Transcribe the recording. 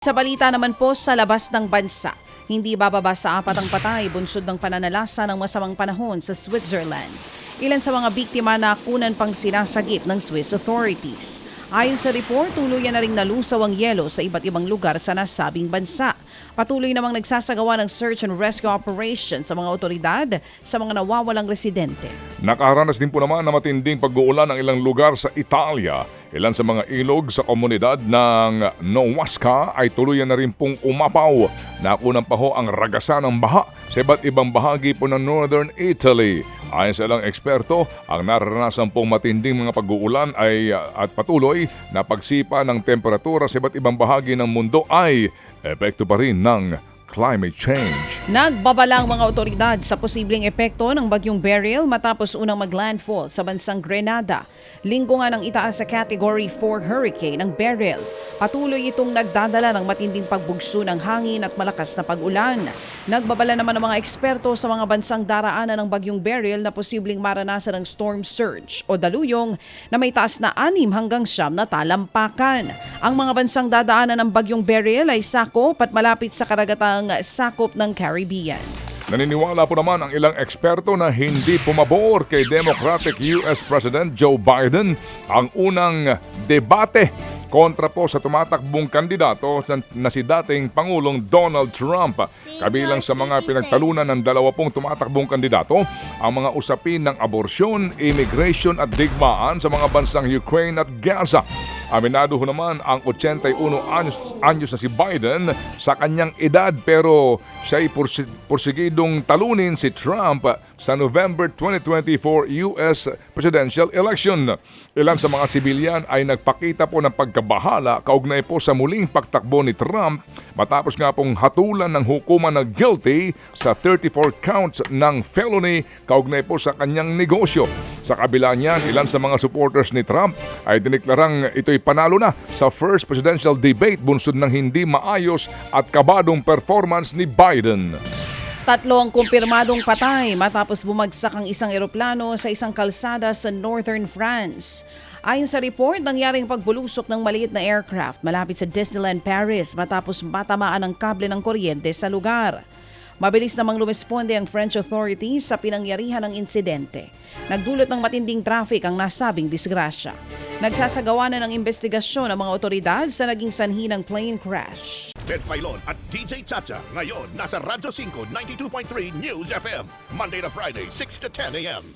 Sa balita naman po sa labas ng bansa, hindi bababa sa apat ang patay bunsod ng pananalasa ng masamang panahon sa Switzerland. Ilan sa mga biktima na kunan pang sinasagip ng Swiss authorities. Ayon sa report, tuluyan na ring nalusaw ang yelo sa iba't ibang lugar sa nasabing bansa. Patuloy namang nagsasagawa ng search and rescue operation sa mga otoridad sa mga nawawalang residente. Nakaranas din po naman na matinding pag-uulan ng ilang lugar sa Italia. Ilan sa mga ilog sa komunidad ng Nowasca ay tuluyan na rin pong umapaw. Nakunang pa ho ang ragasan ng baha sa iba't ibang bahagi po ng Northern Italy. Ayon sa ilang eksperto, ang naranasan pong matinding mga pag-uulan ay uh, at patuloy na pagsipa ng temperatura sa iba't ibang bahagi ng mundo ay epekto pa rin ng climate change. Nagbabalang mga otoridad sa posibleng epekto ng bagyong Beryl matapos unang maglandfall sa bansang Grenada. Linggo nga ng itaas sa Category 4 hurricane ng Beryl. Patuloy itong nagdadala ng matinding pagbugso ng hangin at malakas na pag-ulan. Nagbabala naman ng mga eksperto sa mga bansang daraanan ng bagyong Beryl na posibleng maranasan ng storm surge o daluyong na may taas na anim hanggang siyam na talampakan. Ang mga bansang dadaanan ng bagyong Beryl ay sakop at malapit sa karagatang sakop ng Caribbean. Naniniwala po naman ang ilang eksperto na hindi pumabor kay Democratic US President Joe Biden ang unang debate kontra po sa tumatakbong kandidato na si dating Pangulong Donald Trump. Kabilang sa mga pinagtalunan ng dalawa pong tumatakbong kandidato ang mga usapin ng aborsyon, immigration at digmaan sa mga bansang Ukraine at Gaza. Aminado ho naman ang 81 anyos, anyos na si Biden sa kanyang edad pero siya'y pursi- pursigidong talunin si Trump sa November 2024 US presidential election. Ilan sa mga sibilyan ay nagpakita po ng pagkabahala kaugnay po sa muling pagtakbo ni Trump matapos nga pong hatulan ng hukuman na guilty sa 34 counts ng felony kaugnay po sa kanyang negosyo. Sa kabila niyan, ilan sa mga supporters ni Trump ay diniklarang ito'y panalo na sa first presidential debate bunsod ng hindi maayos at kabadong performance ni Biden. Tatlo kumpirmadong patay matapos bumagsak ang isang eroplano sa isang kalsada sa northern France. Ayon sa report, nangyaring pagbulusok ng maliit na aircraft malapit sa Disneyland Paris matapos matamaan ang kable ng kuryente sa lugar. Mabilis namang lumesponde ang French authorities sa pinangyarihan ng insidente. Nagdulot ng matinding traffic ang nasabing disgrasya. Nagsasagawa na ng investigasyon ang mga otoridad sa naging sanhi ng plane crash. Ted Filon at DJ Chacha. Ngayon, nasa Radyo 5, 92.3 News FM. Monday to Friday, 6 to 10 a.m.